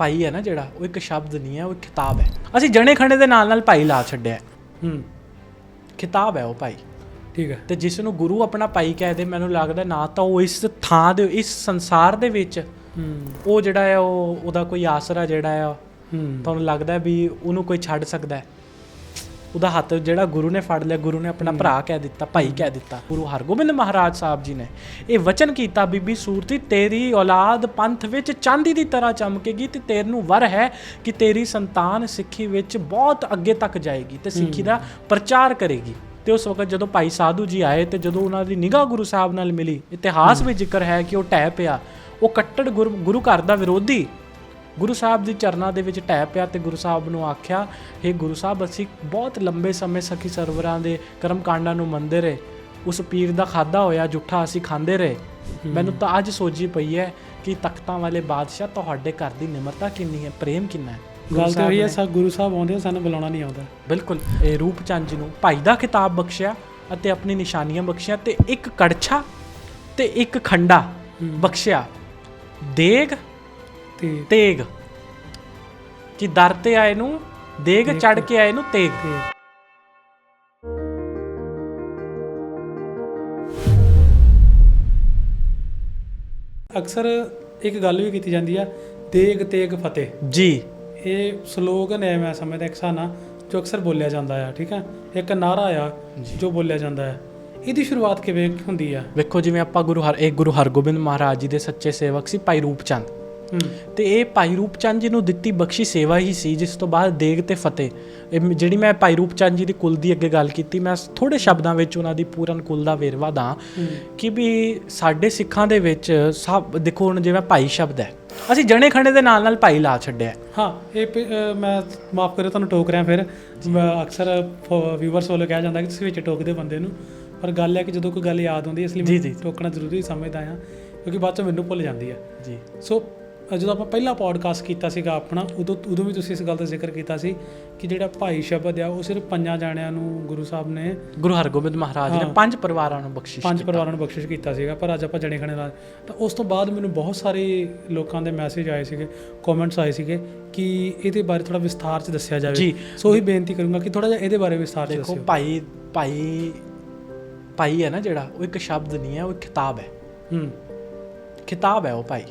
ਭਾਈ ਹੈ ਨਾ ਜਿਹੜਾ ਉਹ ਇੱਕ ਸ਼ਬਦ ਨਹੀਂ ਹੈ ਉਹ ਇੱਕ ਕਿਤਾਬ ਹੈ। ਅਸੀਂ ਜਣੇ ਖਣੇ ਦੇ ਨਾਲ ਨਾਲ ਭਾਈ ਲਾ ਛੱਡਿਆ ਹੈ। ਕਿਤਾਬ ਹੈ ਉਹ ਭਾਈ। ਠੀਕ ਹੈ। ਤੇ ਜਿਸ ਨੂੰ ਗੁਰੂ ਆਪਣਾ ਭਾਈ ਕਹਦੇ ਮੈਨੂੰ ਲੱਗਦਾ ਨਾ ਤਾਂ ਉਹ ਇਸ ਥਾਂ ਦੇ ਇਸ ਸੰਸਾਰ ਦੇ ਵਿੱਚ ਹੂੰ। ਉਹ ਜਿਹੜਾ ਹੈ ਉਹ ਉਹਦਾ ਕੋਈ ਆਸਰਾ ਜਿਹੜਾ ਆ ਹੂੰ। ਤੁਹਾਨੂੰ ਲੱਗਦਾ ਵੀ ਉਹਨੂੰ ਕੋਈ ਛੱਡ ਸਕਦਾ ਹੈ? ਉਹਦਾ ਹੱਥ ਜਿਹੜਾ ਗੁਰੂ ਨੇ ਫੜ ਲਿਆ ਗੁਰੂ ਨੇ ਆਪਣਾ ਭਰਾ ਕਹਿ ਦਿੱਤਾ ਭਾਈ ਕਹਿ ਦਿੱਤਾ। ਗੁਰੂ ਹਰਗੋਬਿੰਦ ਮਹਾਰਾਜ ਸਾਹਿਬ ਜੀ ਨੇ ਇਹ ਵਚਨ ਕੀਤਾ ਬੀਬੀ ਸੂਰਤੀ ਤੇਰੀ ਔਲਾਦ ਪੰਥ ਵਿੱਚ ਚਾਂਦੀ ਦੀ ਤਰ੍ਹਾਂ ਚਮਕੇਗੀ ਤੇ ਤੇਰ ਨੂੰ ਵਰ ਹੈ ਕਿ ਤੇਰੀ ਸੰਤਾਨ ਸਿੱਖੀ ਵਿੱਚ ਬਹੁਤ ਅੱਗੇ ਤੱਕ ਜਾਏਗੀ ਤੇ ਸਿੱਖੀ ਦਾ ਪ੍ਰਚਾਰ ਕਰੇਗੀ। ਤੇ ਉਸ ਵਕਤ ਜਦੋਂ ਭਾਈ ਸਾਧੂ ਜੀ ਆਏ ਤੇ ਜਦੋਂ ਉਹਨਾਂ ਦੀ ਨਿਗਾਹ ਗੁਰੂ ਸਾਹਿਬ ਨਾਲ ਮਿਲੀ ਇਤਿਹਾਸ ਵਿੱਚ ਜ਼ਿਕਰ ਹੈ ਕਿ ਉਹ ਟਹਿ ਪਿਆ। ਉਹ ਕੱਟੜ ਗੁਰੂ ਗੁਰੂ ਘਰ ਦਾ ਵਿਰੋਧੀ ਗੁਰੂ ਸਾਹਿਬ ਦੀ ਚਰਨਾਂ ਦੇ ਵਿੱਚ ਟਹਿ ਪਿਆ ਤੇ ਗੁਰੂ ਸਾਹਿਬ ਨੂੰ ਆਖਿਆ हे ਗੁਰੂ ਸਾਹਿਬ ਅਸੀਂ ਬਹੁਤ ਲੰਬੇ ਸਮੇਂ ਸਖੀ ਸਰਵਰਾਂ ਦੇ ਕਰਮ ਕਾਂਡਾਂ ਨੂੰ ਮੰਨਦੇ ਰਹੇ। ਉਸ ਪੀਰ ਦਾ ਖਾਦਾ ਹੋਇਆ ਜੁੱਠਾ ਅਸੀਂ ਖਾਂਦੇ ਰਹੇ। ਮੈਨੂੰ ਤਾਂ ਅੱਜ ਸੋਝੀ ਪਈ ਹੈ ਕਿ ਤਖਤਾਂ ਵਾਲੇ ਬਾਦਸ਼ਾਹ ਤੁਹਾਡੇ ਘਰ ਦੀ ਨਿਮਰਤਾ ਕਿੰਨੀ ਹੈ ਪ੍ਰੇਮ ਕਿੰਨਾ ਹੈ? ਗੱਲ ਤੇ ਹੋਈ ਹੈ ਸਾ ਗੁਰੂ ਸਾਹਿਬ ਆਉਂਦੇ ਸਾਨੂੰ ਬੁਲਾਉਣਾ ਨਹੀਂ ਆਉਂਦਾ। ਬਿਲਕੁਲ ਇਹ ਰੂਪ ਚੰਦ ਜੀ ਨੂੰ ਭਾਈ ਦਾ ਖਿਤਾਬ ਬਖਸ਼ਿਆ ਅਤੇ ਆਪਣੀ ਨਿਸ਼ਾਨੀਆਂ ਬਖਸ਼ਿਆ ਤੇ ਇੱਕ ਕੜਛਾ ਤੇ ਇੱਕ ਖੰਡਾ ਬਖਸ਼ਿਆ। ਦੇਗ ਤੇ ਤੇਗ। ਕਿ ਦਰ ਤੇ ਆਏ ਨੂੰ ਦੇਗ ਚੜ ਕੇ ਆਏ ਨੂੰ ਤੇਗ। ਅਕਸਰ ਇੱਕ ਗੱਲ ਵੀ ਕੀਤੀ ਜਾਂਦੀ ਆ ਤੇਗ ਤੇਗ ਫਤਿਹ। ਜੀ। ਇਹ ਸਲੋਗਨ ਹੈ ਮੈਂ ਸਮਝਦਾ ਇੱਕ ਸਾਨਾ ਜੋ ਅਕਸਰ ਬੋਲਿਆ ਜਾਂਦਾ ਆ ਠੀਕ ਆ? ਇੱਕ ਨਾਰਾ ਆ ਜੋ। ਬੋਲਿਆ ਜਾਂਦਾ ਹੈ ਇਹਦੀ ਸ਼ੁਰੂਆਤ ਕਿਵੇਂ ਹੁੰਦੀ ਆ? ਵੇਖੋ ਜਿਵੇਂ ਆਪਾਂ ਗੁਰੂ ਹਰ ਇੱਕ ਗੁਰੂ ਹਰਗੋਬਿੰਦ ਮਹਾਰਾਜ ਜੀ ਦੇ ਸੱਚੇ ਸੇਵਕ ਸੀ ਭਾਈ ਰੂਪ ਚੰਦ ਹੂੰ ਤੇ ਇਹ ਭਾਈ ਰੂਪ ਚੰਦ ਜੀ ਨੂੰ ਦਿੱਤੀ ਬਖਸ਼ੀ ਸੇਵਾ ਹੀ ਸੀ ਜਿਸ ਤੋਂ ਬਾਅਦ ਦੇਗ ਤੇ ਫਤਿਹ। ਜਿਹੜੀ ਮੈਂ ਭਾਈ ਰੂਪ ਚੰਦ ਜੀ ਦੀ ਕੁਲ ਦੀ ਅੱਗੇ ਗੱਲ ਕੀਤੀ ਮੈਂ ਥੋੜੇ ਸ਼ਬਦਾਂ ਵਿੱਚ ਉਹਨਾਂ ਦੀ ਪੂਰਨ ਕੁਲ ਦਾ ਵੇਰਵਾ ਦਾਂ ਕਿ ਵੀ ਸਾਡੇ ਸਿੱਖਾਂ ਦੇ ਵਿੱਚ ਸਭ ਦੇਖੋ ਹੁਣ ਜਿਵੇਂ ਭਾਈ ਸ਼ਬਦ ਹੈ ਅਸੀਂ ਜਣੇ ਖਣੇ ਦੇ ਨਾਲ ਨਾਲ ਭਾਈ ਲਾ ਛੱਡਿਆ। ਹੈ। ਹਾਂ ਇਹ ਮੈਂ ਮਾਫ ਕਰਿਓ ਤੁਹਾਨੂੰ ਟੋਕ ਰਿਹਾ ਫਿਰ। ਅਕਸਰ ਵਿਊਵਰਸ ਵੱਲੋਂ ਕਿਹਾ ਜਾਂਦਾ ਕਿ ਤੁਸੀਂ ਵਿੱਚ ਟੋਕਦੇ ਬੰਦੇ ਨੂੰ ਪਰ ਗੱਲ ਹੈ ਕਿ ਜਦੋਂ ਕੋਈ ਗੱਲ ਯਾਦ ਆਉਂਦੀ ਹੈ ਇਸ ਲਈ ਮੈਂ। ਟੋਕਣਾ ਜ਼ਰੂਰੀ ਸਮਝਦਾ ਆ ਕਿਉਂਕਿ ਬਾਅਦ ਚ ਮੈਨੂੰ ਭੁੱਲ ਜਾਂਦੀ ਆ ਜੀ। ਸੋ ਜਦੋਂ ਆਪਾਂ ਪਹਿਲਾ ਪੋਡਕਾਸਟ ਕੀਤਾ ਸੀਗਾ ਆਪਣਾ ਉਦੋਂ ਉਦੋਂ ਵੀ ਤੁਸੀਂ ਇਸ ਗੱਲ ਦਾ ਜ਼ਿਕਰ ਕੀਤਾ ਸੀ ਕਿ ਜਿਹੜਾ ਭਾਈ ਸ਼ਬਦ ਆ ਉਹ ਸਿਰਫ ਪੰਜਾਂ ਜਾਣਿਆਂ ਨੂੰ ਗੁਰੂ ਸਾਹਿਬ ਨੇ ਗੁਰੂ ਹਰਗੋਬਿੰਦ ਮਹਾਰਾਜ ਨੇ ਹਾਂ। ਪੰਜ ਪਰਿਵਾਰਾਂ ਨੂੰ ਬਖਸ਼ਿਸ਼ ਪੰਜ। ਪਰਿਵਾਰਾਂ ਨੂੰ ਬਖਸ਼ਿਸ਼ ਕੀਤਾ ਸੀਗਾ ਪਰ ਅੱਜ ਆਪਾਂ ਜਣੇ ਖਣੇ ਨਾਲ ਤਾਂ ਉਸ ਤੋਂ ਬਾਅਦ ਮੈਨੂੰ ਬਹੁਤ ਸਾਰੇ ਲੋਕਾਂ ਦੇ ਮੈਸੇਜ ਆਏ ਸੀਗੇ ਕਮੈਂਟਸ ਆਏ ਸੀਗੇ ਕਿ ਇਹਦੇ ਬਾਰੇ ਥੋੜਾ ਵਿਸਥਾਰ ਚ ਦੱਸਿਆ ਜਾਵੇ ਜੀ। ਸੋ ਉਹੀ ਬੇਨਤੀ ਕਰੂੰਗਾ ਕਿ ਥੋੜਾ ਜਿਹਾ ਇਹਦੇ ਬਾਰੇ ਵਿਸਥਾਰ ਚ ਦੇਖੋ ਦੱਸਿਓ ਭਾਈ ਭਾਈ ਭਾਈ ਹੈ ਨਾ ਜਿਹੜਾ ਉਹ ਇੱਕ ਸ਼ਬਦ ਨਹੀਂ ਹੈ ਉਹ ਇੱਕ ਕਿਤਾਬ ਹੈ ਹੂੰ ਕਿਤਾਬ ਹੈ ਉਹ ਭਾਈ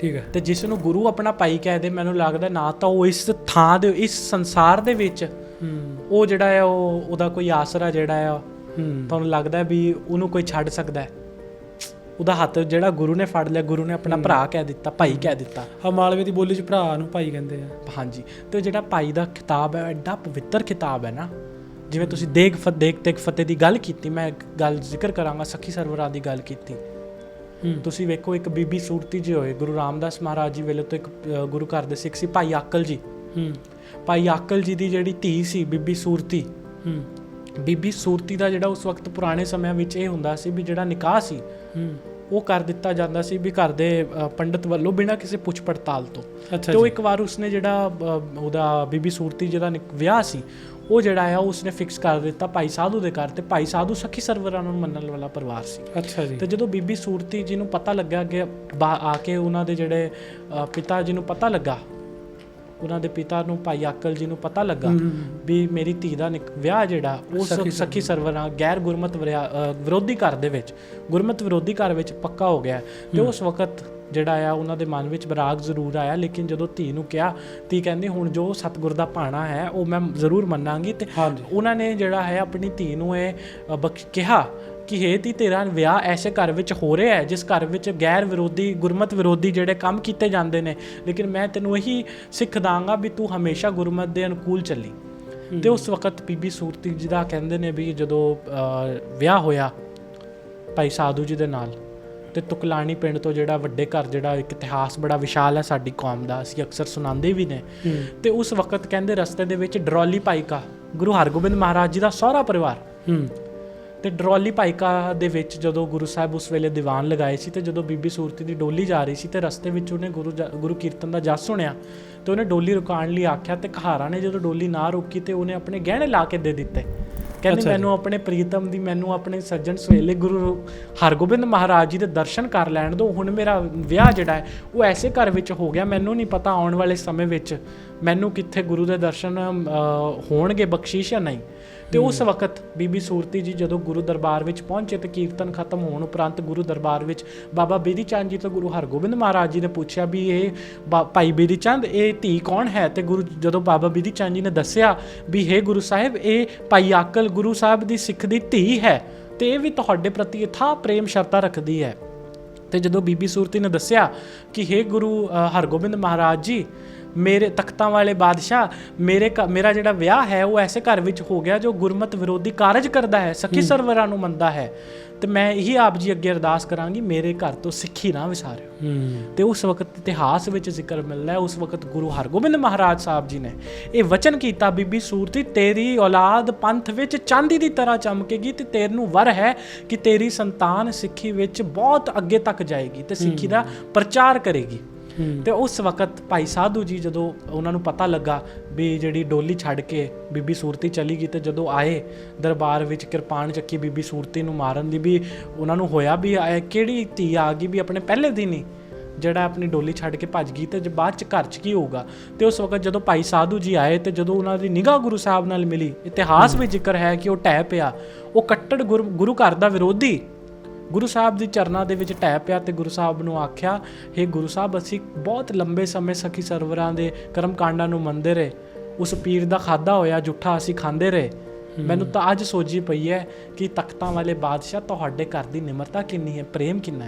ਠੀਕ ਹੈ। ਤੇ ਜਿਸ ਨੂੰ ਗੁਰੂ ਆਪਣਾ ਭਾਈ ਕਹਦੇ ਮੈਨੂੰ ਲੱਗਦਾ ਨਾ ਤਾਂ ਉਹ ਇਸ ਥਾਂ ਦੇ ਇਸ ਸੰਸਾਰ ਦੇ ਵਿੱਚ ਹੂੰ। ਉਹ ਜਿਹੜਾ ਹੈ ਉਹ ਉਹਦਾ ਕੋਈ ਆਸਰਾ ਜਿਹੜਾ ਹੈ ਹੂੰ। ਤੁਹਾਨੂੰ ਲੱਗਦਾ ਹੈ ਵੀ ਉਹਨੂੰ ਕੋਈ ਛੱਡ ਸਕਦਾ ਹੈ? ਉਹਦਾ ਹੱਥ ਜਿਹੜਾ ਗੁਰੂ ਨੇ ਫੜ ਲਿਆ ਗੁਰੂ ਨੇ ਆਪਣਾ ਭਰਾ ਕਹਿ ਦਿੱਤਾ ਭਾਈ ਕਹਿ ਦਿੱਤਾ। ਆ ਮਾਲਵੇ ਦੀ ਬੋਲੀ ਚ ਭਰਾ ਨੂੰ ਭਾਈ ਕਹਿੰਦੇ ਆ। ਹਾਂਜੀ। ਤੇ ਜਿਹੜਾ ਭਾਈ ਦਾ ਕਿਤਾਬ ਹੈ ਐਡਾ ਪਵਿੱਤਰ ਕਿਤਾਬ ਹੈ ਨਾ। ਜਿਵੇਂ ਤੁਸੀਂ ਦੇਖ ਫਤ ਦੇਖ ਤੇ ਫਤਿਹ ਦੀ ਗੱਲ ਕੀਤੀ ਮੈਂ ਇੱਕ ਗੱਲ ਜ਼ਿਕਰ ਕਰਾਂਗਾ ਸਖੀ ਸਰਵਰਾਂ ਦੀ ਗੱਲ ਕੀਤੀ। ਹੂੰ ਤੁਸੀਂ ਵੇਖੋ ਇੱਕ ਬੀਬੀ ਸੂਰਤੀ ਜੀ ਹੋਏ ਗੁਰੂ ਰਾਮਦਾਸ ਮਹਾਰਾਜ ਜੀ ਵੇਲੇ ਤੋਂ ਇੱਕ ਗੁਰੂ ਘਰ ਦੇ ਸਿੱਖ ਸੀ ਭਾਈ ਆਕਲ ਜੀ। ਭਾਈ ਆਕਲ ਜੀ ਦੀ ਜਿਹੜੀ ਧੀ ਸੀ ਬੀਬੀ ਸੂਰਤੀ। ਬੀਬੀ ਸੂਰਤੀ ਦਾ ਜਿਹੜਾ ਉਸ ਵਕਤ ਪੁਰਾਣੇ ਸਮਿਆਂ ਵਿੱਚ ਇਹ ਹੁੰਦਾ ਸੀ ਵੀ ਜਿਹੜਾ ਨਿਕਾਹ ਸੀ ਉਹ ਕਰ ਦਿੱਤਾ ਜਾਂਦਾ ਸੀ ਵੀ ਘਰ ਦੇ ਪੰਡਤ ਵੱਲੋਂ ਬਿਨਾਂ ਕਿਸੇ ਪੁੱਛ ਪੜਤਾਲ ਤੋਂ। ਤੇ ਉਹ ਇੱਕ ਵਾਰ ਉਸਨੇ ਜਿਹੜਾ ਉਹਦਾ ਬੀਬੀ ਸੂਰਤੀ ਜਿਹਦਾ ਨਿਕ- ਵਿਆਹ ਸੀ ਉਹ ਜਿਹੜਾ ਆ ਉਸਨੇ ਫਿਕਸ ਕਰ ਦਿੱਤਾ ਭਾਈ ਸਾਧੂ ਦੇ ਘਰ ਤੇ ਭਾਈ ਸਾਧੂ ਸਖੀ ਸਰਵਰਾਂ ਨੂੰ ਮੰਨਣ ਵਾਲਾ ਪਰਿਵਾਰ ਸੀ। ਅੱਛਾ ਜੀ। ਤੇ ਜਦੋਂ ਬੀਬੀ ਸੂਰਤੀ ਜੀ ਨੂੰ ਪਤਾ ਲੱਗਾ ਕਿ ਆ ਕੇ ਉਹਨਾਂ ਦੇ ਜਿਹੜੇ ਪਿਤਾ ਜੀ ਨੂੰ ਪਤਾ ਲੱਗਾ ਉਹਨਾਂ ਦੇ ਪਿਤਾ ਨੂੰ ਭਾਈ ਆਕਲ ਜੀ ਨੂੰ ਪਤਾ ਲੱਗਾ ਵੀ ਮੇਰੀ ਧੀ ਦਾ ਵਿਆਹ ਜਿਹੜਾ ਉਸ ਸਖੀ ਸਰਵਰਾਂ। ਗੈਰ ਗੁਰਮਤ ਵਿਰੋਧੀ ਘਰ ਦੇ ਵਿੱਚ। ਗੁਰਮਤ ਵਿਰੋਧੀ ਘਰ ਵਿੱਚ ਪੱਕਾ ਹੋ ਗਿਆ। ਤੇ ਉਸ ਵਕਤ ਜਿਹੜਾ ਆ ਉਹਨਾਂ ਦੇ ਮਨ ਵਿੱਚ ਬਰਾਗ ਜ਼ਰੂਰ ਆਇਆ ਲੇਕਿਨ ਜਦੋਂ ਧੀ ਨੂੰ ਕਿਹਾ ਧੀ ਕਹਿੰਦੀ ਹੁਣ ਜੋ ਸਤਿਗੁਰ ਦਾ ਭਾਣਾ ਹੈ ਉਹ ਮੈਂ ਜ਼ਰੂਰ ਮੰਨਾਂਗੀ। ਤੇ ਉਹਨਾਂ ਨੇ ਜਿਹੜਾ ਹੈ ਆਪਣੀ ਧੀ ਨੂੰ ਇਹ ਕਿਹਾ। ਕਿ ਹੇ ਧੀ ਤੇਰਾ ਵਿਆਹ ਐਸੇ ਘਰ ਵਿੱਚ ਹੋ ਰਿਹਾ ਹੈ ਜਿਸ ਘਰ ਵਿੱਚ ਗੈਰ ਵਿਰੋਧੀ ਗੁਰਮਤ ਵਿਰੋਧੀ ਜਿਹੜੇ ਕੰਮ ਕੀਤੇ ਜਾਂਦੇ ਨੇ। ਲੇਕਿਨ ਮੈਂ ਤੈਨੂੰ ਇਹੀ ਸਿੱਖ ਦਾਂਗਾ ਵੀ ਤੂੰ ਹਮੇਸ਼ਾ ਗੁਰਮਤ ਦੇ ਅਨੁਕੂਲ ਚੱਲੀ। ਤੇ ਉਸ ਵਕਤ ਬੀਬੀ ਸੂਰਤੀ ਜੀ ਦਾ ਕਹਿੰਦੇ ਨੇ ਵੀ ਜਦੋਂ ਵਿਆਹ ਹੋਇਆ ਭਾਈ ਸਾਧੂ ਜੀ ਦੇ ਨਾਲ ਤੇ ਤੁਕਲਾਣੀ ਪਿੰਡ ਤੋਂ ਜਿਹੜਾ ਵੱਡੇ ਘਰ ਜਿਹੜਾ ਇੱਕ ਇਤਿਹਾਸ ਬੜਾ ਵਿਸ਼ਾਲ ਹੈ ਸਾਡੀ ਕੌਮ ਦਾ ਅਸੀਂ ਅਕਸਰ ਸੁਣਾਉਂਦੇ ਵੀ ਨੇ। ਤੇ ਉਸ ਵਕਤ ਕਹਿੰਦੇ ਰਸਤੇ ਦੇ ਵਿੱਚ ਡਰੋਲੀ ਭਾਈਕਾ ਗੁਰੂ ਹਰਗੋਬਿੰਦ ਮਹਾਰਾਜ ਜੀ ਦਾ ਸਹੁਰਾ ਪਰਿਵਾਰ। ਤੇ ਡਰੋਲੀ ਭਾਈਕਾ ਦੇ ਵਿੱਚ ਜਦੋਂ ਗੁਰੂ ਸਾਹਿਬ ਉਸ ਵੇਲੇ ਦੀਵਾਨ ਲਗਾਏ ਸੀ ਤੇ ਜਦੋਂ ਬੀਬੀ ਸੂਰਤੀ ਦੀ ਡੋਲੀ ਜਾ ਰਹੀ ਸੀ ਤੇ ਰਸਤੇ ਵਿੱਚ ਉਹਨੇ ਗੁਰੂ ਗੁਰੂ ਕੀਰਤਨ ਦਾ ਜਸ ਸੁਣਿਆ ਤੇ ਉਹਨੇ ਡੋਲੀ ਰੁਕਾਉਣ ਲਈ ਆਖਿਆ ਤੇ ਕਹਾਰਾ ਨੇ ਜਦੋਂ ਡੋਲੀ ਨਾ ਰੁਕੀ ਤੇ ਉਹਨੇ ਆਪਣੇ ਗਹਿਣੇ ਲਾ ਕੇ ਦੇ ਦਿੱਤੇ ਕਹਿੰਦੀ। ਮੈਨੂੰ ਆਪਣੇ ਪ੍ਰੀਤਮ ਦੀ ਮੈਨੂੰ ਆਪਣੇ ਸੱਜਣ ਸਵੇਲੇ ਗੁਰੂ ਹਰਗੋਬਿੰਦ ਮਹਾਰਾਜ ਜੀ ਦੇ ਦਰਸ਼ਨ ਕਰ ਲੈਣ ਦਿਓ ਹੁਣ ਮੇਰਾ ਵਿਆਹ ਜਿਹੜਾ ਹੈ ਉਹ ਐਸੇ ਘਰ ਵਿੱਚ ਹੋ ਗਿਆ ਮੈਨੂੰ ਨਹੀਂ ਪਤਾ ਆਉਣ ਵਾਲੇ ਸਮੇਂ ਵਿੱਚ ਮੈਨੂੰ ਕਿੱਥੇ ਗੁਰੂ ਦੇ ਦਰਸ਼ਨ ਹੋਣਗੇ ਬਖਸ਼ਿਸ਼ ਜਾਂ ਨਹੀਂ ਤੇ ਉਸ ਵਕਤ ਬੀਬੀ ਸੂਰਤੀ ਜੀ ਜਦੋਂ ਗੁਰੂ ਦਰਬਾਰ ਵਿੱਚ ਪਹੁੰਚੇ ਤੇ ਕੀਰਤਨ ਖਤਮ ਹੋਣ ਉਪਰੰਤ ਗੁਰੂ ਦਰਬਾਰ ਵਿੱਚ ਬਾਬਾ ਬੇਦੀ ਚੰਦ ਜੀ ਤੋਂ ਗੁਰੂ ਹਰਗੋਬਿੰਦ ਮਹਾਰਾਜ ਜੀ ਨੇ ਪੁੱਛਿਆ ਵੀ ਇਹ ਭਾਈ ਬੇਦੀ ਚੰਦ ਇਹ ਧੀ ਕੌਣ ਹੈ? ਤੇ ਗੁਰੂ ਜਦੋਂ ਬਾਬਾ ਬੇਦੀ ਚੰਦ ਜੀ ਨੇ ਦੱਸਿਆ ਵੀ ਹੈ ਗੁਰੂ ਸਾਹਿਬ ਇਹ ਭਾਈ ਆਕਲ ਗੁਰੂ ਸਾਹਿਬ ਦੀ ਸਿੱਖ ਦੀ ਧੀ ਹੈ ਤੇ ਇਹ ਵੀ ਤੁਹਾਡੇ ਪ੍ਰਤੀ ਇਥਾ ਪ੍ਰੇਮ ਸ਼ਰਤਾ ਰੱਖਦੀ ਹੈ। ਤੇ ਜਦੋਂ ਬੀਬੀ ਸੂਰਤੀ ਨੇ ਦੱਸਿਆ ਕਿ हे ਗੁਰੂ ਹਰਗੋਬਿੰਦ ਮਹਾਰਾਜ ਜੀ ਮੇਰੇ ਤਖਤਾਂ ਵਾਲੇ ਬਾਦਸ਼ਾਹ ਮੇਰੇ ਮੇਰਾ ਜਿਹੜਾ ਵਿਆਹ ਹੈ ਉਹ ਐਸੇ ਘਰ ਵਿੱਚ ਹੋ ਗਿਆ ਜੋ ਗੁਰਮਤ ਵਿਰੋਧੀ ਕਾਰਜ ਕਰਦਾ ਹੈ ਸਖੀ ਸਰਵਰਾਂ ਨੂੰ ਮੰਨਦਾ ਹੈ। ਤੇ ਮੈਂ ਇਹੀ ਆਪ ਜੀ ਅੱਗੇ ਅਰਦਾਸ ਕਰਾਂਗੀ ਮੇਰੇ ਘਰ ਤੋਂ ਸਿੱਖੀ ਨਾ ਵਿਸਾਰਿਓ। ਤੇ ਉਸ ਵਕਤ ਇਤਿਹਾਸ ਵਿੱਚ ਜ਼ਿਕਰ ਮਿਲਦਾ ਹੈ ਉਸ ਵਕਤ ਗੁਰੂ ਹਰਗੋਬਿੰਦ ਮਹਾਰਾਜ ਸਾਹਿਬ ਜੀ ਨੇ ਇਹ ਵਚਨ ਕੀਤਾ ਬੀਬੀ ਸੂਰਤੀ ਤੇਰੀ ਔਲਾਦ ਪੰਥ ਵਿੱਚ ਚਾਂਦੀ ਦੀ ਤਰ੍ਹਾਂ ਚਮਕੇਗੀ ਤੇ ਤੇਰੇ ਵਰ ਹੈ ਕਿ ਤੇਰੀ ਸੰਤਾਨ ਸਿੱਖੀ ਵਿੱਚ ਬਹੁਤ ਅੱਗੇ ਤੱਕ ਜਾਏਗੀ ਤੇ ਸਿੱਖੀ ਦਾ ਪ੍ਰਚਾਰ ਕਰੇਗੀ। ਤੇ ਉਸ ਵਕਤ ਭਾਈ ਸਾਧੂ ਜੀ ਜਦੋਂ ਉਹਨਾਂ ਨੂੰ ਪਤਾ ਲੱਗਾ ਵੀ ਜਿਹੜੀ ਡੋਲੀ ਛੱਡ ਕੇ ਬੀਬੀ ਸੂਰਤੀ ਚਲੀ ਗਈ ਤੇ ਜਦੋਂ ਆਏ ਦਰਬਾਰ ਵਿੱਚ ਕਿਰਪਾਨ ਚੱਕੀ ਬੀਬੀ ਸੂਰਤੀ ਨੂੰ ਮਾਰਨ ਦੀ ਵੀ ਉਹਨਾਂ ਨੂੰ ਹੋਇਆ ਵੀ ਕਿਹੜੀ ਧੀ ਆ ਗਈ ਵੀ ਆਪਣੇ ਪਹਿਲੇ ਦਿਨ ਹੀ ਜਿਹੜਾ ਆਪਣੀ ਡੋਲੀ ਛੱਡ ਕੇ ਭੱਜ ਗਈ ਤੇ ਬਾਅਦ ਚ ਘਰ ਚ ਕੀ ਹੋਊਗਾ। ਤੇ ਉਸ ਵਕਤ ਜਦੋਂ ਭਾਈ ਸਾਧੂ ਜੀ ਆਏ ਤੇ ਜਦੋਂ ਉਹਨਾਂ ਦੀ ਨਿਗਾਹ ਗੁਰੂ ਸਾਹਿਬ ਨਾਲ ਮਿਲੀ, ਇਤਿਹਾਸ ਵਿੱਚ ਜ਼ਿਕਰ ਹੈ ਕਿ ਉਹ ਟਹਿ ਪਿਆ। ਉਹ ਕੱਟੜ ਗੁਰੂ ਗੁਰੂ ਘਰ ਦਾ ਵਿਰੋਧੀ ਗੁਰੂ ਸਾਹਿਬ ਦੀ ਚਰਨਾਂ ਦੇ ਵਿੱਚ ਟਹਿ ਪਿਆ ਤੇ ਗੁਰੂ ਸਾਹਿਬ ਨੂੰ ਆਖਿਆ हे ਗੁਰੂ ਸਾਹਿਬ ਅਸੀਂ ਬਹੁਤ ਲੰਬੇ ਸਮੇਂ ਸਖੀ ਸਰਵਰਾਂ ਦੇ ਕਰਮ ਕਾਂਡਾਂ ਨੂੰ ਮੰਨਦੇ ਰਹੇ। ਉਸ ਪੀਰ ਦਾ ਖਾਦਾ ਹੋਇਆ ਜੁੱਠਾ ਅਸੀਂ ਖਾਂਦੇ ਰਹੇ। ਮੈਨੂੰ ਤਾਂ ਅੱਜ ਸੋਝੀ ਪਈ ਹੈ ਕਿ ਤਖਤਾਂ ਵਾਲੇ ਬਾਦਸ਼ਾਹ ਤੁਹਾਡੇ ਘਰ ਦੀ ਨਿਮਰਤਾ ਕਿੰਨੀ ਹੈ ਪ੍ਰੇਮ ਕਿੰਨਾ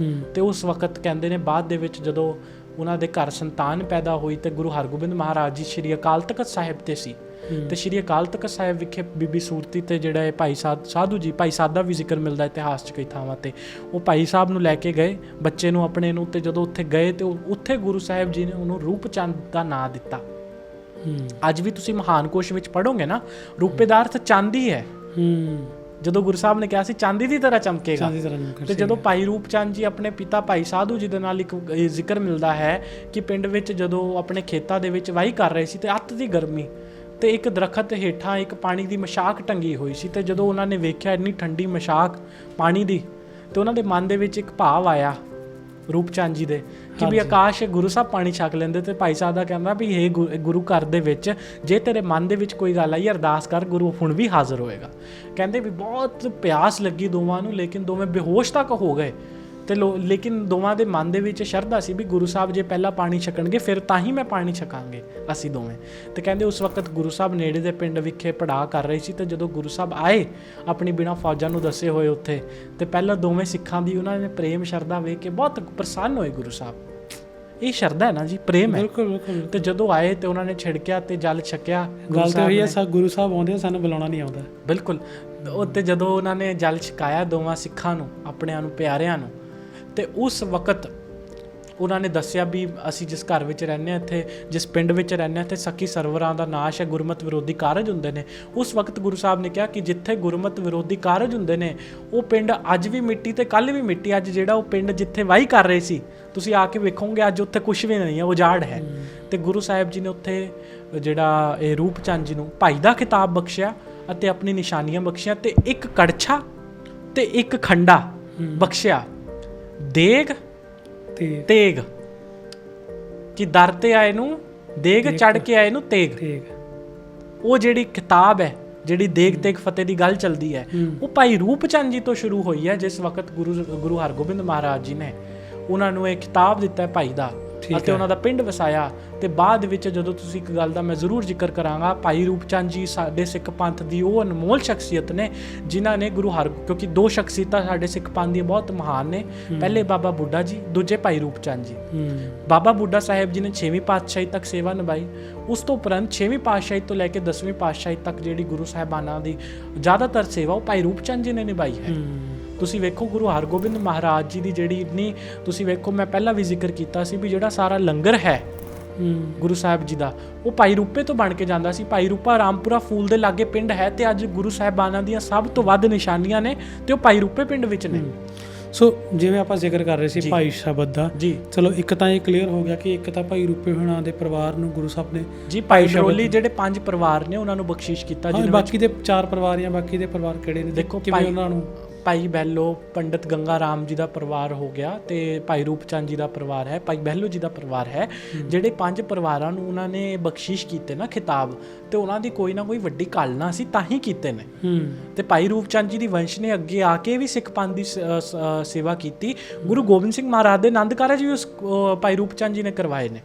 ਹੂੰ। ਤੇ ਉਸ ਵਕਤ ਕਹਿੰਦੇ ਨੇ ਬਾਅਦ ਦੇ ਵਿੱਚ ਜਦੋਂ ਉਹਨਾਂ ਦੇ ਘਰ ਸੰਤਾਨ ਪੈਦਾ ਹੋਈ ਤੇ ਗੁਰੂ ਹਰਗੋਬਿੰਦ ਮਹਾਰਾਜ ਜੀ ਸ਼੍ਰੀ ਅਕਾਲ ਤਖਤ ਸਾਹਿਬ ਤੇ ਸੀ ਤੇ ਸ਼੍ਰੀ ਅਕਾਲ ਤਖਤ ਸਾਹਿਬ ਵਿਖੇ ਬੀਬੀ ਸੂਰਤੀ ਤੇ ਜਿਹੜਾ ਇਹ ਭਾਈ ਸਾਧ ਸਾਧੂ ਜੀ ਭਾਈ ਸਾਦਾ ਵੀ ਜ਼ਿਕਰ ਮਿਲਦਾ ਇਤਿਹਾਸ 'ਚ ਕਈ ਥਾਵਾਂ ਤੇ। ਉਹ ਭਾਈ ਸਾਹਿਬ ਨੂੰ ਲੈ ਕੇ ਗਏ ਬੱਚੇ ਨੂੰ ਆਪਣੇ ਨੂੰ ਤੇ ਜਦੋਂ ਉੱਥੇ ਗਏ ਤੇ ਉੱਥੇ ਗੁਰੂ ਸਾਹਿਬ ਜੀ ਨੇ ਉਹਨੂੰ ਰੂਪਚੰਦ ਦਾ ਨਾਂ ਦਿੱਤਾ। ਹੂੰ। ਅੱਜ ਵੀ ਤੁਸੀਂ ਮਹਾਨ ਕੋਸ਼ ਵਿੱਚ ਪੜੋਗੇ ਨਾ ਰੂਪੇ ਦਾ ਅਰਥ ਚਾਂਦੀ ਹੈ ਹੂੰ। ਜਦੋਂ ਗੁਰੂ ਸਾਹਿਬ ਨੇ ਕਿਹਾ ਸੀ ਚਾਂਦੀ ਦੀ ਤਰ੍ਹਾਂ ਚਮਕੇਗਾ। ਚਾਂਦੀ ਤਰ੍ਹਾਂ ਨੂੰ ਤੇ ਜਦੋਂ ਭਾਈ ਰੂਪਚੰਦ ਜੀ ਆਪਣੇ ਪਿਤਾ ਭਾਈ ਸਾਧੂ ਜੀ ਦੇ ਨਾਲ ਇੱਕ ਜ਼ਿਕਰ ਮਿਲਦਾ ਹੈ ਕਿ ਪਿੰਡ ਵਿੱਚ ਜਦੋਂ ਆਪਣੇ ਖੇਤਾਂ ਦੇ ਵਿੱਚ ਵਾਹੀ ਕਰ ਰਹੇ ਸੀ ਤੇ ਅੱਤ ਦੀ ਗਰਮੀ ਤੇ ਇੱਕ ਦਰਖਤ ਹੇਠਾਂ ਇੱਕ ਪਾਣੀ ਦੀ ਮਸ਼ਾਕ ਟੰਗੀ ਹੋਈ ਸੀ ਤੇ ਜਦੋਂ ਉਹਨਾਂ ਨੇ ਵੇਖਿਆ ਇੰਨੀ ਠੰਡੀ ਮਸ਼ਾਕ ਪਾਣੀ ਦੀ ਤੇ ਉਹਨਾਂ ਦੇ ਮਨ ਦੇ ਵਿੱਚ ਇੱਕ ਭਾਵ ਆਇਆ ਰੂਪਚੰਦ ਜੀ ਦੇ ਕਿ ਵੀ ਆਕਾਸ਼ ਗੁਰੂ ਸਾਹਿਬ ਪਾਣੀ ਛਕ ਲੈਂਦੇ ਤੇ ਭਾਈ ਸਾਹਿਬ ਦਾ ਕਹਿੰਦਾ ਵੀ ਇਹ ਗੁਰੂ ਘਰ ਦੇ ਵਿੱਚ ਜੇ ਤੇਰੇ ਮਨ ਦੇ ਵਿੱਚ ਕੋਈ ਗੱਲ ਆਈ ਅਰਦਾਸ ਕਰ ਗੁਰੂ ਹੁਣ ਵੀ ਹਾਜ਼ਰ ਹੋਏਗਾ। ਕਹਿੰਦੇ ਵੀ ਬਹੁਤ ਪਿਆਸ ਲੱਗੀ ਦੋਵਾਂ ਨੂੰ ਲੇਕਿਨ ਦੋਵੇਂ ਬੇਹੋਸ਼ ਤੱਕ ਹੋ ਗਏ। ਤੇ ਲੋ- ਲੇਕਿਨ ਦੋਵਾਂ ਦੇ ਮਨ ਦੇ ਵਿੱਚ ਸ਼ਰਧਾ ਸੀ ਵੀ ਗੁਰੂ ਸਾਹਿਬ ਜੇ ਪਹਿਲਾਂ ਪਾਣੀ ਛਕਣਗੇ ਫਿਰ ਤਾਂ ਹੀ ਮੈਂ ਪਾਣੀ ਛਕਾਂਗੇ ਅਸੀਂ ਦੋਵੇਂ। ਤੇ ਕਹਿੰਦੇ ਉਸ ਵਕਤ ਗੁਰੂ ਸਾਹਿਬ ਨੇੜੇ ਦੇ ਪਿੰਡ ਵਿਖੇ ਪੜਾ ਕਰ ਰਹੇ ਸੀ ਤੇ ਜਦੋਂ ਗੁਰੂ ਸਾਹਿਬ ਆਏ ਆਪਣੀ ਬਿਨਾ ਫੌਜਾਂ ਨੂੰ ਦੱਸੇ ਹੋਏ ਉੱਥੇ ਤੇ ਪਹਿਲਾਂ ਦੋਵੇਂ ਸਿੱਖਾਂ ਦੀ ਉਹਨਾਂ ਨੇ ਪ੍ਰੇਮ ਸ਼ਰਧਾ ਵੇਖ ਕੇ ਬਹੁਤ ਪ੍ਰਸੰਨ ਹੋਏ ਗੁਰੂ ਸਾਹਿਬ। ਇਹ ਸ਼ਰਧਾ ਹੈ ਨਾ ਜੀ ਪ੍ਰੇਮ ਹੈ। ਬਿਲਕੁਲ ਬਿਲਕੁਲ ਤੇ ਜਦੋਂ ਆਏ ਤੇ ਉਹਨਾਂ ਨੇ ਛਿੜਕਿਆ ਤੇ ਜਲ ਛਕਿਆ ਗੁਰੂ ਗੱਲ ਤੇ ਸਾਹਿਬ ਹੋਈ ਹੈ ਸਾ ਗੁਰੂ ਸਾਹਿਬ ਆਉਂਦੇ ਸਾਨੂੰ ਬੁਲਾਉਣਾ ਨਹੀਂ ਆਉਂਦਾ। ਬਿਲਕੁਲ। ਉਹ ਤੇ ਜਦੋਂ ਉਹਨਾਂ ਨੇ ਜਲ ਛਕਾਇਆ ਦੋਵਾਂ ਸਿੱਖਾਂ ਨੂੰ ਆਪਣਿਆਂ ਨੂੰ ਪਿਆਰਿਆਂ ਨੂੰ ਤੇ ਉਸ ਵਕਤ ਉਹਨਾਂ ਨੇ ਦੱਸਿਆ ਵੀ ਅਸੀਂ ਜਿਸ ਘਰ ਵਿੱਚ ਰਹਿੰਦੇ ਹਾਂ, ਇੱਥੇ, ਜਿਸ ਪਿੰਡ ਵਿੱਚ ਰਹਿੰਦੇ ਹਾਂ, ਇੱਥੇ ਸੱਕੀ ਸਰਵਰਾਂ ਦਾ ਨਾਸ਼ ਹੈ, ਗੁਰਮਤ ਵਿਰੋਧੀ ਕਾਰਜ ਹੁੰਦੇ ਨੇ। ਉਸ ਵਕਤ ਗੁਰੂ ਸਾਹਿਬ ਨੇ ਕਿਹਾ ਕਿ ਜਿੱਥੇ ਗੁਰਮਤ ਵਿਰੋਧੀ ਕਾਰਜ ਹੁੰਦੇ ਨੇ, ਉਹ ਪਿੰਡ ਅੱਜ ਵੀ ਮਿੱਟੀ ਤੇ ਕੱਲ ਵੀ ਮਿੱਟੀ ਅੱਜ ਜਿਹੜਾ ਉਹ ਪਿੰਡ ਜਿੱਥੇ ਵਾਹੀ ਕਰ ਰਹੇ ਸੀ, ਤੁਸੀਂ ਆ ਕੇ ਵੇਖੋਗੇ, ਅੱਜ ਉੱਥੇ ਕੁਝ ਵੀ ਨਹੀਂ ਹੈ ਉਜਾੜ ਹੈ। ਤੇ ਗੁਰੂ ਸਾਹਿਬ ਜੀ ਨੇ ਉੱਥੇ ਜਿਹੜਾ ਇਹ ਰੂਪਚੰਦ ਜੀ ਨੂੰ ਭਾਈ ਦਾ ਖਿਤਾਬ ਬਖਸ਼ਿਆ ਅਤੇ ਆਪਣੀ ਨਿਸ਼ਾਨੀਆਂ ਬਖਸ਼ੀਆਂ ਤੇ ਇੱਕ ਕੜਛਾ ਤੇ ਇੱਕ ਖੰਡਾ ਬਖਸ਼ਿਆ। ਦੇਗ ਤੇ ਤੇਗ। ਕਿ ਦਰ ਤੇ ਆਏ ਨੂੰ ਦੇਗ ਚੜ ਕੇ ਆਏ ਨੂੰ ਤੇਗ। ਠੀਕ ਉਹ ਜਿਹੜੀ ਕਿਤਾਬ ਹੈ ਜਿਹੜੀ ਦੇਗ ਤੇਗ ਫਤਿਹ ਦੀ ਗੱਲ ਚੱਲਦੀ ਹੈ। ਉਹ ਭਾਈ ਰੂਪਚੰਦ ਜੀ ਤੋਂ ਸ਼ੁਰੂ ਹੋਈ ਹੈ ਜਿਸ ਵਕਤ ਗੁਰੂ ਗੁਰੂ ਹਰਗੋਬਿੰਦ ਮਹਾਰਾਜ ਜੀ ਨੇ ਉਹਨਾਂ ਨੂੰ ਇਹ ਕਿਤਾਬ ਦਿੱਤਾ ਹੈ ਭਾਈ ਦਾ। ਅਤੇ ਉਹਨਾਂ ਦਾ ਪਿੰਡ ਵਸਾਇਆ। ਤੇ ਬਾਅਦ ਵਿੱਚ ਜਦੋਂ ਤੁਸੀਂ ਇੱਕ ਗੱਲ ਦਾ ਮੈਂ ਜ਼ਰੂਰ ਜ਼ਿਕਰ ਕਰਾਂਗਾ ਭਾਈ ਰੂਪਚੰਦ ਜੀ ਸਾਡੇ ਸਿੱਖ ਪੰਥ ਦੀ ਉਹ ਅਨਮੋਲ ਸ਼ਖਸੀਅਤ ਨੇ ਜਿਨ੍ਹਾਂ ਨੇ ਗੁਰੂ ਹਰ ਕਿਉਂਕਿ ਦੋ ਸ਼ਖਸੀਅਤਾਂ ਸਾਡੇ ਸਿੱਖ ਪੰਥ ਦੀਆਂ ਬਹੁਤ ਮਹਾਨ ਨੇ। ਪਹਿਲੇ ਬਾਬਾ ਬੁੱਢਾ ਜੀ ਦੂਜੇ ਭਾਈ ਰੂਪਚੰਦ ਜੀ। ਬਾਬਾ ਬੁੱਢਾ ਸਾਹਿਬ ਜੀ ਨੇ 6ਵੀਂ ਪਾਤਸ਼ਾਹੀ ਤੱਕ ਸੇਵਾ ਨਿਭਾਈ। ਉਸ ਤੋਂ ਉਪਰੰਤ 6ਵੀਂ ਪਾਤਸ਼ਾਹੀ ਤੋਂ ਲੈ ਕੇ 10ਵੀਂ ਪਾਤਸ਼ਾਹੀ ਤੱਕ ਜਿਹੜੀ ਗੁਰੂ ਸਾਹਿਬਾਨਾਂ ਦੀ ਜ਼ਿਆਦਾਤਰ ਸੇਵਾ ਉਹ ਭਾਈ ਰੂਪਚੰਦ ਜੀ ਨੇ ਨਿਭਾਈ ਹੂੰ। ਤੁਸੀਂ ਵੇਖੋ ਗੁਰੂ ਹਰਗੋਬਿੰਦ ਮਹਾਰਾਜ ਜੀ ਦੀ ਜਿਹੜੀ ਇੰਨੀ ਤੁਸੀਂ ਵੇਖੋ ਮੈਂ ਪਹਿਲਾਂ ਵੀ ਜ਼ਿਕਰ ਕੀਤਾ ਸੀ ਵੀ ਜਿਹੜਾ ਸਾਰਾ ਲੰਗਰ ਹੈ ਗੁਰੂ ਸਾਹਿਬ ਜੀ ਦਾ ਉਹ ਭਾਈ ਰੂਪੇ ਤੋਂ ਬਣ ਕੇ ਜਾਂਦਾ ਸੀ। ਭਾਈ ਰੂਪਾ ਰਾਮਪੁਰਾ ਫੂਲ ਦੇ ਲਾਗੇ ਪਿੰਡ ਹੈ ਤੇ ਅੱਜ ਗੁਰੂ ਸਾਹਿਬਾਨਾਂ ਦੀਆਂ ਸਭ ਤੋਂ ਵੱਧ ਨਿਸ਼ਾਨੀਆਂ ਨੇ ਤੇ ਉਹ ਭਾਈ ਰੂਪੇ ਪਿੰਡ ਵਿੱਚ ਨੇ। ਸੋ ਜਿਵੇਂ ਆਪਾਂ ਜ਼ਿਕਰ ਕਰ ਰਹੇ ਸੀ। ਭਾਈ ਸ਼ਬਦ ਦਾ ਚਲੋ ਇੱਕ ਤਾਂ ਇਹ ਕਲੀਅਰ ਹੋ ਗਿਆ ਕਿ ਇੱਕ ਤਾਂ ਭਾਈ ਰੂਪੇ ਹੋਣਾ ਦੇ ਪਰਿਵਾਰ ਨੂੰ ਗੁਰੂ ਸਾਹਿਬ ਨੇ ਜੀ ਭਾਈ ਸ਼ਬਦ- ਜਿਹੜੇ ਪੰਜ ਪਰਿਵਾਰ ਨੇ ਉਹਨਾਂ ਨੂੰ ਬਖਸ਼ਿਸ਼ ਕੀਤਾ ਵਿੱਚ ਬਾਕੀ ਦੇ ਚਾਰ ਪਰਿਵਾਰ ਜਾਂ ਬਾਕੀ ਦੇ ਪਰਿਵਾਰ ਕਿਹੜੇ ਨੇ? ਦੇਖੋ ਕਿਵੇਂ ਉਹਨਾਂ ਨੂੰ ਭਾਈ ਬਹਿਲੋ ਪੰਡਿਤ ਗੰਗਾ ਰਾਮ ਜੀ ਦਾ ਪਰਿਵਾਰ ਹੋ ਗਿਆ ਤੇ ਭਾਈ ਰੂਪਚੰਦ ਜੀ ਦਾ ਪਰਿਵਾਰ ਹੈ ਭਾਈ ਬਹਿਲੋ ਜੀ ਦਾ ਪਰਿਵਾਰ ਹੈ। ਜਿਹੜੇ ਪੰਜ ਪਰਿਵਾਰਾਂ ਨੂੰ ਉਹਨਾਂ ਨੇ ਬਖਸ਼ਿਸ਼ ਕੀਤੇ ਨਾ ਖਿਤਾਬ ਤੇ ਉਹਨਾਂ ਦੀ ਕੋਈ ਨਾ ਕੋਈ ਵੱਡੀ ਕਾਲਨਾ ਸੀ ਤਾਂ ਹੀ ਕੀਤੇ ਨੇ। ਤੇ ਭਾਈ ਰੂਪਚੰਦ ਜੀ ਦੀ ਵੰਸ਼ ਨੇ ਅੱਗੇ ਆ ਕੇ ਵੀ ਸਿੱਖ ਪੰਥ ਦੀ ਸੇਵਾ ਕੀਤੀ। ਗੁਰੂ ਗੋਬਿੰਦ ਸਿੰਘ ਮਹਾਰਾਜ ਦੇ ਆਨੰਦ ਕਾਰਜ ਵੀ ਉਸ ਭਾਈ ਰੂਪਚੰਦ ਜੀ ਨੇ ਕਰਵਾਏ ਨੇ।